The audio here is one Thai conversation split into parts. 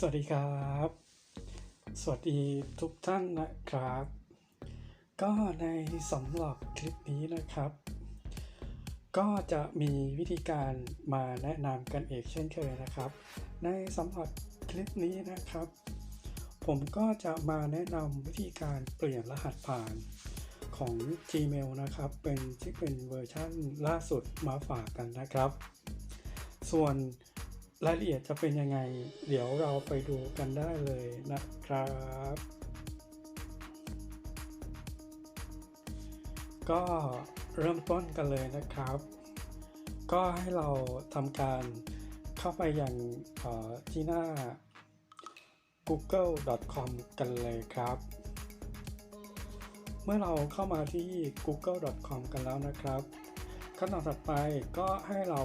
สวัสดีครับ สวัสดีทุกท่านนะครับ ก็ในสำหรับคลิปนี้นะครับ ก็จะมีวิธีการมาแนะนำกันเอกเช่นเคยนะครับ ในสำหรับคลิปนี้นะครับ ผมก็จะมาแนะนำวิธีการเปลี่ยนรหัสผ่านของ Gmail นะครับ เป็นที่เป็นเวอร์ชั่นล่าสุดมาฝากกันนะครับ ส่วน รายละเอียดจะเป็นยังไง เดี๋ยวเราไปดูกันได้เลยนะครับ ก็เริ่มต้นกันเลยนะครับ ก็ให้เราทำการเข้าไปอยังที่หน้า google.com กันเลยครับ เมื่อเราเข้ามาที่ google.com กันแล้วนะครับ ขั้นตอนถัดไปก็ให้เรา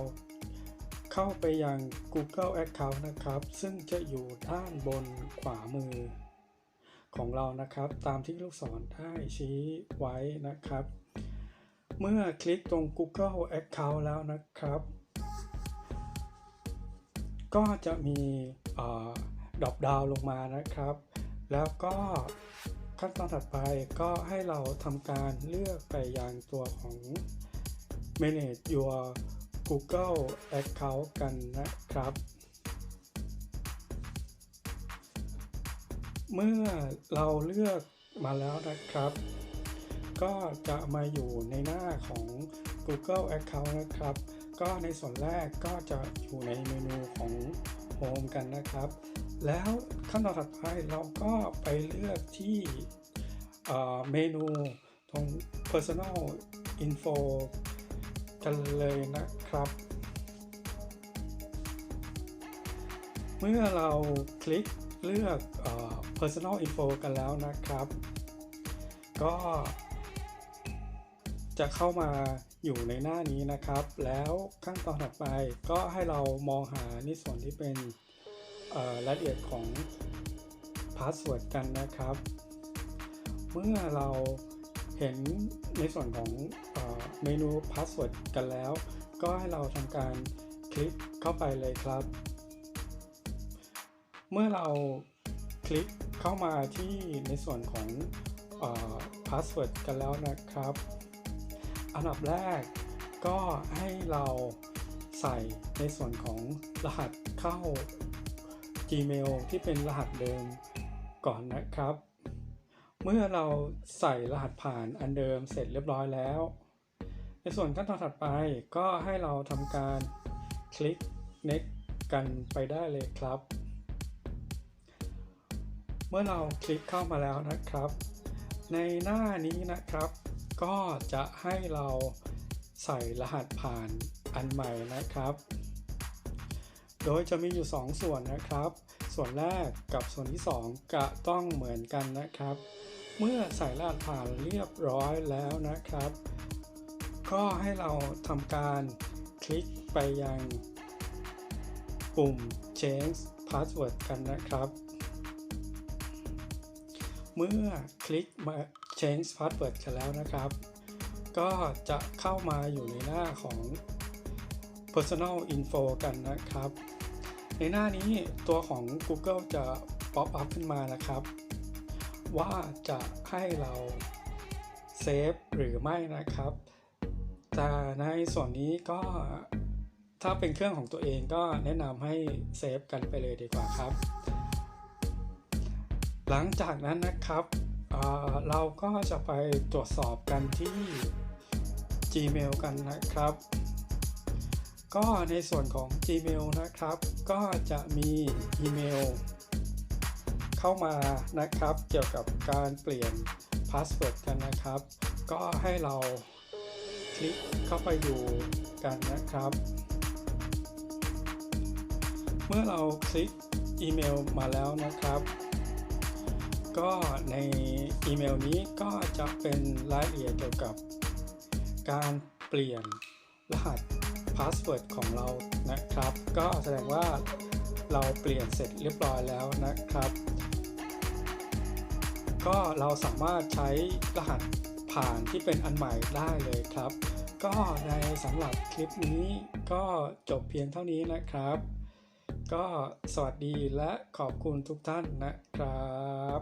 เข้าไปยัง Google Account นะครับ ซึ่งจะอยู่ด้านบนขวามือ ของเรานะครับ ตามที่ลูกศรได้ชี้ไว้นะครับ เมื่อคลิกตรง Google Account แล้วนะครับ ก็จะมีดรอปดาวลงมานะครับ แล้วก็ขั้นตอนถัดไปก็ให้เราทำการเลือกไปยังตัวของ manage your Google Account กันนะครับ เมื่อเราเลือกมาแล้วนะครับ ก็จะมาอยู่ในหน้าของ Google Account นะครับ ก็ในส่วนแรกก็จะอยู่ในเมนูของ Home กันนะครับ แล้วขั้นตอนถัดไปเราก็ไปเลือกที่เมนูตรง Personal Info กันเลยนะครับ เมื่อเราคลิกเลือกเออ personal info กันแล้วนะครับ ก็จะเข้ามาอยู่ในหน้านี้นะครับ แล้วขั้นตอนถัดไปก็ให้เรามองหาในส่วนที่เป็นรายละเอียดของ password กันนะครับ เมื่อเรา เห็นในส่วนของเมนู password กันแล้ว ก็ให้เราทำการคลิกเข้าไปเลยครับ เมื่อเราคลิกเข้ามาที่ในส่วนของอ password กันแล้วนะครับ อันดับแรกก็ให้เราใส่ในส่วนของรหัสเข้า Gmail ที่เป็นรหัสเดิมก่อนนะครับ เมื่อเราใส่รหัสผ่านอันเดิมเสร็จเรียบร้อยแล้ว ในส่วนขั้นตอนถัดไปก็ให้เราทำการคลิก next กันไปได้เลยครับ เมื่อเราคลิกเข้ามาแล้วนะครับ ในหน้านี้นะครับ ก็จะให้เราใส่รหัสผ่านอันใหม่นะครับ โดยจะมีอยู่ 2 ส่วนนะครับ ส่วนแรกกับส่วนที่ 2ก็ต้องเหมือนกันนะครับ เมื่อใส่รหัสผ่านเรียบร้อยแล้วนะครับ ก็ให้เราทำการคลิกไปยังปุ่ม change password กันนะครับ เมื่อคลิกมา change password กันแล้วนะครับ ก็จะเข้ามาอยู่ในหน้าของ personal info กันนะครับ ในหน้านี้ตัวของ Google จะ pop up ขึ้นมานะครับ ว่าจะให้เราเซฟหรือไม่นะครับ แต่ในส่วนนี้ก็ถ้าเป็นเครื่องของตัวเองก็แนะนำให้เซฟกันไปเลยดีกว่าครับ หลังจากนั้นนะครับเเราก็จะไปตรวจสอบกันที่ Gmail กันนะครับ ก็ในส่วนของ Gmail นะครับ ก็จะมีอีเมล เข้ามานะครับ เกี่ยวกับการเปลี่ยนพาสเวิร์ดกันนะครับ ก็ให้เราคลิกเข้าไปดูกันนะครับ เมื่อเราคลิกอีเมลมาแล้วนะครับ ก็ในอีเมลนี้ก็จะเป็นรายละเอียดเกี่ยวกับ การเปลี่ยนรหัสพาสเวิร์ดของเรานะครับ ก็แสดงว่า เราเปลี่ยนเสร็จเรียบร้อยแล้วนะครับ ก็เราสามารถใช้รหัสผ่านที่เป็นอันใหม่ได้เลยครับ ก็ในสำหรับคลิปนี้ก็จบเพียงเท่านี้นะครับ ก็สวัสดีและขอบคุณทุกท่านนะครับ